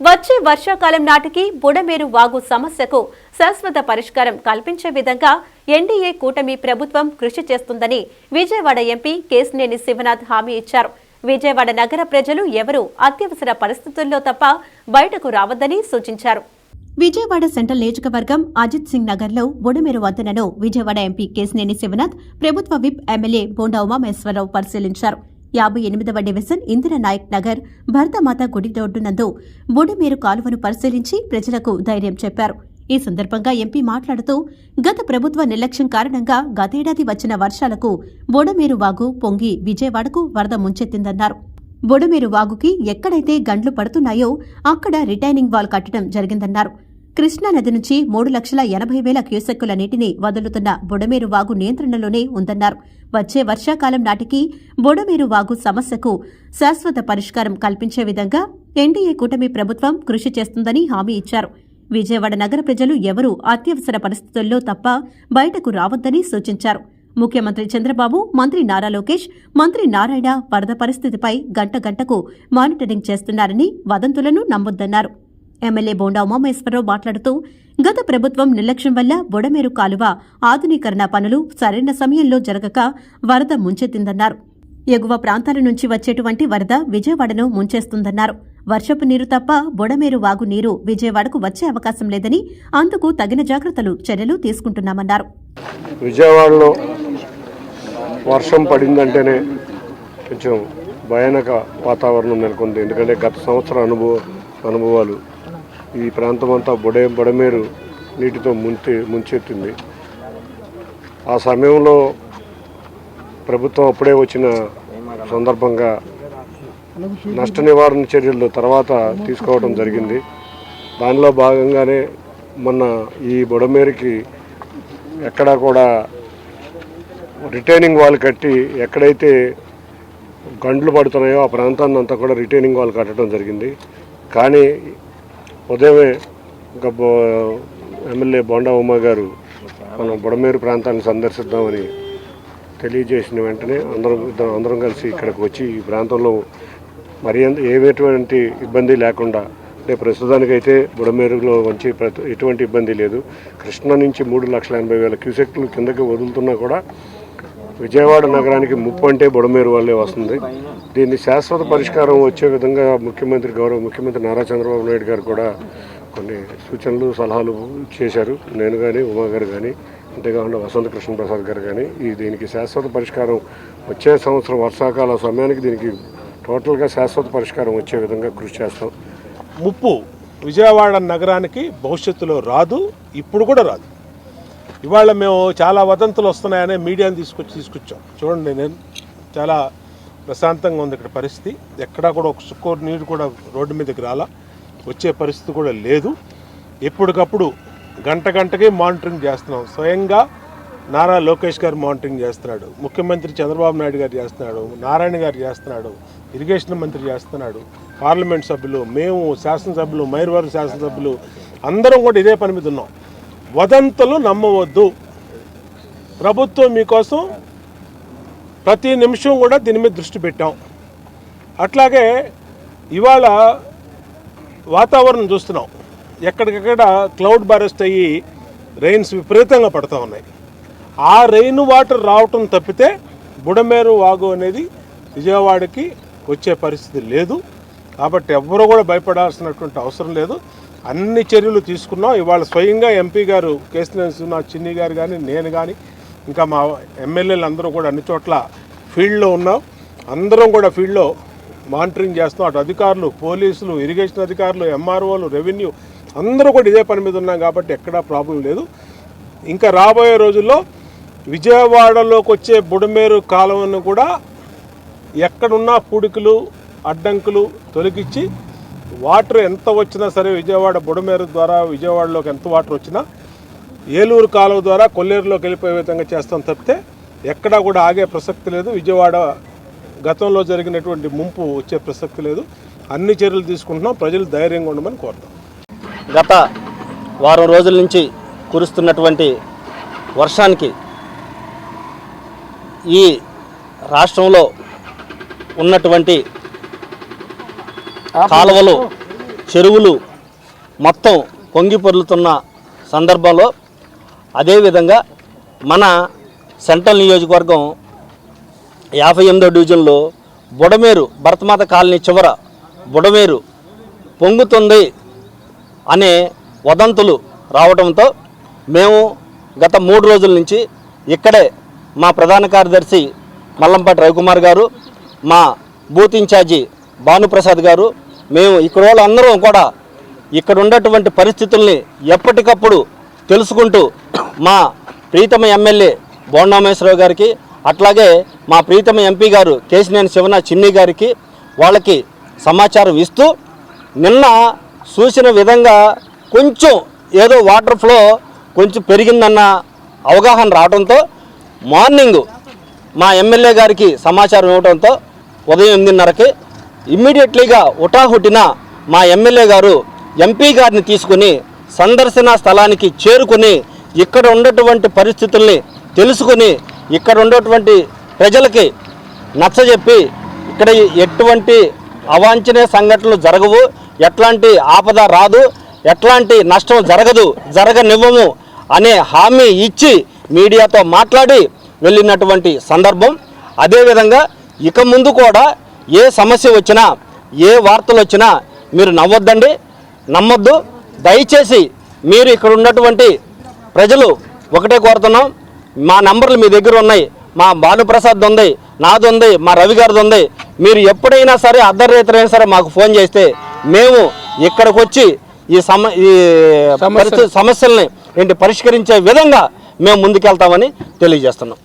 వచ్చే వర్షాకాలం నాటికి బుడమేరు వాగు సమస్యకు శాశ్వత పరిష్కారం కల్పించే విధంగా ఎన్డీఏ కూటమి ప్రభుత్వం కృషి చేస్తుందని విజయవాడ ఎంపీ కేసినేని శివనాథ్ హామీ ఇచ్చారు. విజయవాడ నగర ప్రజలు ఎవరూ అత్యవసర పరిస్థితుల్లో తప్ప బయటకు రావద్దని సూచించారు. విజయవాడ సెంట్రల్ నియోజకవర్గం అజిత్ సింగ్ నగర్లో బుడమేరు వంతెనను విజయవాడ ఎంపీ కేసినేని శివనాథ్ ప్రభుత్వ విప్ ఎమ్మెల్యే బోండా ఉమామేశ్వరరావు పరిశీలించారు. యాభై ఎనిమిదవ డివిజన్ ఇందిరానాయక్ నగర్ భరతమాత గుడి రోడ్డునందు బుడమేరు కాలువను పరిశీలించి ప్రజలకు ధైర్యం చెప్పారు. ఈ సందర్భంగా ఎంపీ మాట్లాడుతూ గత ప్రభుత్వ నిర్లక్ష్యం కారణంగా గతేడాది వచ్చిన వర్షాలకు బుడమేరు వాగు పొంగి విజయవాడకు వరద ముంచెత్తిందన్నారు. బుడమేరు వాగుకి ఎక్కడైతే గండ్లు పడుతున్నాయో అక్కడ రిటైనింగ్ వాల్ కట్టడం జరిగిందన్నారు. కృష్ణా నది నుంచి మూడు లక్షల ఎనభై వేల క్యూసెక్కుల నీటిని వదులుతున్న బుడమేరు వాగు నియంత్రణలోనే ఉందన్నారు. వచ్చే వర్షాకాలం నాటికి బొడమేరు వాగు సమస్యకు శాశ్వత పరిష్కారం కల్పించే విధంగా ఎన్డీఏ కూటమి ప్రభుత్వం కృషి చేస్తుందని హామీ ఇచ్చారు. విజయవాడ నగర ప్రజలు ఎవరూ అత్యవసర పరిస్థితుల్లో తప్ప బయటకు రావద్దని సూచించారు. ముఖ్యమంత్రి చంద్రబాబు మంత్రి నారా లోకేష్ మంత్రి నారాయణ వరద పరిస్థితిపై గంట గంటకు మానిటరింగ్ చేస్తున్నారని వదంతులను నమ్మొద్దన్నారు. ఎమ్మెల్యే బోండా ఉమామేశ్వరరావు మాట్లాడుతూ గత ప్రభుత్వం నిర్లక్ష్యం వల్ల బొడమేరు కాలువ ఆధునీకరణ పనులు సరైన సమయంలో జరగక వరద ముంచెత్తిందన్నారు. ఎగువ ప్రాంతాల నుంచి వచ్చేటువంటి వరద విజయవాడను ముంచేస్తుందన్నారు. వర్షపు నీరు తప్ప బుడమేరు వాగు నీరు విజయవాడకు వచ్చే అవకాశం లేదని అందుకు తగిన జాగ్రత్తలు చర్యలు తీసుకుంటున్నామన్నారు. విజయవాడలో వర్షం పడిందంటేనే కొంచెం భయానక వాతావరణం నెలకొంది. ఎందుకంటే గత సంవత్సరం అనుభవ అనుభవాలు ఈ ప్రాంతం అంతా బుడే బుడమేరు నీటితో ముంచి ముంచెత్తింది. ఆ సమయంలో ప్రభుత్వం అప్పుడే వచ్చిన సందర్భంగా నష్ట నివారణ చర్యలు తర్వాత తీసుకోవడం జరిగింది. దానిలో భాగంగానే మొన్న ఈ బుడమేరుకి ఎక్కడా కూడా రిటైనింగ్ వాల్ కట్టి ఎక్కడైతే గండ్లు పడుతున్నాయో ఆ ప్రాంతాన్ని అంతా కూడా రిటైనింగ్ వాల్ కట్టడం జరిగింది. కానీ ఉదయమే ఒక ఎమ్మెల్యే బొండా ఉమా గారు మనం బుడమేరు ప్రాంతాన్ని సందర్శిద్దామని తెలియజేసిన వెంటనే అందరం అందరం కలిసి ఇక్కడికి వచ్చి ఈ ప్రాంతంలో మరి ఎంత ఏటువంటి ఇబ్బంది లేకుండా అంటే ప్రస్తుతానికైతే బుడమేరులో వచ్చి ప్రతి ఎటువంటి ఇబ్బంది లేదు. కృష్ణా నుంచి మూడు లక్షల ఎనభై వేల క్యూసెక్లు కిందకి వదులుతున్నా కూడా విజయవాడ నగరానికి ముప్పు అంటే బుడమేరు వాళ్ళే వస్తుంది. దీన్ని శాశ్వత పరిష్కారం వచ్చే విధంగా ముఖ్యమంత్రి గౌరవ ముఖ్యమంత్రి నారా చంద్రబాబు నాయుడు గారు కూడా కొన్ని సూచనలు సలహాలు చేశారు. నేను కానీ ఉమా గారు కానీ అంతేకాకుండా వసంత కృష్ణ ప్రసాద్ గారు కానీ ఈ దీనికి శాశ్వత పరిష్కారం వచ్చే సంవత్సరం వర్షాకాల సమయానికి దీనికి టోటల్గా శాశ్వత పరిష్కారం వచ్చే విధంగా కృషి చేస్తాం. ముప్పు విజయవాడ నగరానికి భవిష్యత్తులో రాదు ఇప్పుడు కూడా రాదు. ఇవాళ మేము చాలా వదంతులు వస్తున్నాయనే మీడియాని తీసుకొచ్చి తీసుకొచ్చాం. చూడండి నేను చాలా ప్రశాంతంగా ఉంది ఇక్కడ పరిస్థితి. ఎక్కడా కూడా ఒక చుక్కూరు నీరు కూడా రోడ్డు మీదకి రాలా. వచ్చే పరిస్థితి కూడా లేదు. ఎప్పటికప్పుడు గంట గంటకే మానిటరింగ్ చేస్తున్నాం. స్వయంగా నారా లోకేష్ గారు మానిటరింగ్ చేస్తున్నాడు. ముఖ్యమంత్రి చంద్రబాబు నాయుడు గారు చేస్తున్నాడు. నారాయణ గారు చేస్తున్నాడు. ఇరిగేషన్ మంత్రి చేస్తున్నాడు. పార్లమెంట్ సభ్యులు మేము శాసనసభ్యులు మైర్వారు శాసనసభ్యులు అందరం కూడా ఇదే పని మీద ఉన్నాం. వదంతులు నమ్మవద్దు. ప్రభుత్వం మీకోసం ప్రతి నిమిషం కూడా దీని మీద దృష్టి పెట్టాం. అట్లాగే ఇవాళ వాతావరణం చూస్తున్నాం. ఎక్కడికక్కడ క్లౌడ్ బారెస్ట్ అయ్యి రెయిన్స్ విపరీతంగా పడుతూ ఉన్నాయి. ఆ రెయిన్ వాటర్ రావటం తప్పితే బుడమేరు వాగు అనేది విజయవాడకి వచ్చే పరిస్థితి లేదు. కాబట్టి ఎవ్వరూ కూడా భయపడాల్సినటువంటి అవసరం లేదు. అన్ని చర్యలు తీసుకున్నాం. ఇవాళ స్వయంగా ఎంపీ గారు కేసీఆర్ శ్రీనివాస్ చిన్ని గారు కానీ నేను కానీ ఇంకా మా ఎమ్మెల్యేలు అందరూ కూడా అన్ని చోట్ల ఫీల్డ్లో ఉన్నాం. అందరం కూడా ఫీల్డ్లో మానిటరింగ్ చేస్తున్నాం. అటు అధికారులు పోలీసులు ఇరిగేషన్ అధికారులు ఎంఆర్ఓలు రెవెన్యూ అందరూ కూడా ఇదే పని మీద ఉన్నాం కాబట్టి ఎక్కడా ప్రాబ్లం లేదు. ఇంకా రాబోయే రోజుల్లో విజయవాడలోకి వచ్చే బుడమేరు కాలువను కూడా ఎక్కడున్నా పూడికలు అడ్డంకులు తొలగించి వాటర్ ఎంత వచ్చినా సరే విజయవాడ బుడమేరు ద్వారా విజయవాడలోకి ఎంత వాటర్ వచ్చినా ఏలూరు కాలువ ద్వారా కొల్లేరులోకి వెళ్ళిపోయే విధంగా చేస్తాం తప్పితే ఎక్కడా కూడా ఆగే ప్రసక్తి లేదు. విజయవాడ గతంలో జరిగినటువంటి ముంపు వచ్చే ప్రసక్తి లేదు. అన్ని చర్యలు తీసుకుంటున్నాం. ప్రజలు ధైర్యంగా ఉండమని కోరుతాం. గత వారం రోజుల నుంచి కురుస్తున్నటువంటి వర్షానికి ఈ రాష్ట్రంలో ఉన్నటువంటి కాలువలు చెరువులు మొత్తం పొంగి పొర్లుతున్న సందర్భంలో అదేవిధంగా మన సెంట్రల్ నియోజకవర్గం యాభై ఎనిమిదో డివిజన్లో బుడమేరు భరతమాత కాలనీ చివర బుడమేరు పొంగుతుంది అనే వదంతులు రావడంతో మేము గత మూడు రోజుల నుంచి ఇక్కడే మా ప్రధాన కార్యదర్శి మల్లంపాటి రవికుమార్ గారు మా బూత్ ఇన్ఛార్జి భానుప్రసాద్ గారు మేము ఇక్కడ వాళ్ళందరం కూడా ఇక్కడ ఉన్నటువంటి పరిస్థితుల్ని ఎప్పటికప్పుడు తెలుసుకుంటూ మా ప్రీతమ ఎమ్మెల్యే బోండామేశ్వరరావు గారికి అట్లాగే మా ప్రీతమ ఎంపీ గారు కేసినేని శివన చిన్ని గారికి వాళ్ళకి సమాచారం ఇస్తూ నిన్న చూసిన విధంగా కొంచెం ఏదో వాటర్ ఫ్లో కొంచెం పెరిగిందన్న అవగాహన రావడంతో మార్నింగ్ మా ఎమ్మెల్యే గారికి సమాచారం ఇవ్వడంతో ఉదయం ఎనిమిదిన్నరకి ఇమ్మీడియట్లీగా ఉటాహుటిన మా ఎమ్మెల్యే గారు ఎంపీ గారిని తీసుకుని సందర్శన స్థలానికి చేరుకుని ఇక్కడ ఉన్నటువంటి పరిస్థితుల్ని తెలుసుకుని ఇక్కడ ఉన్నటువంటి ప్రజలకి నచ్చజెప్పి ఇక్కడ ఎటువంటి అవాంఛనీయ సంఘటనలు జరగవు ఎట్లాంటి ఆపద రాదు ఎట్లాంటి నష్టం జరగదు జరగనివ్వము అనే హామీ ఇచ్చి మీడియాతో మాట్లాడి వెళ్ళినటువంటి సందర్భం. అదేవిధంగా ఇక ముందు కూడా ఏ సమస్య వచ్చినా ఏ వార్తలు వచ్చినా మీరు నవ్వొద్దండి నమ్మొద్దు. దయచేసి మీరు ఇక్కడ ఉన్నటువంటి ప్రజలు ఒకటే కోరుతున్నాం. మా నంబర్లు మీ దగ్గర ఉన్నాయి. మా భానుప్రసాద్ ఉంది నాది ఉంది మా రవి గారిది ఉంది. మీరు ఎప్పుడైనా సరే అర్ధరేతరైనా సరే మాకు ఫోన్ చేస్తే మేము ఇక్కడికి వచ్చి ఈ సమ ఈ సమస్యల్ని ఏంటి పరిష్కరించే విధంగా మేము ముందుకెళ్తామని తెలియజేస్తున్నాం.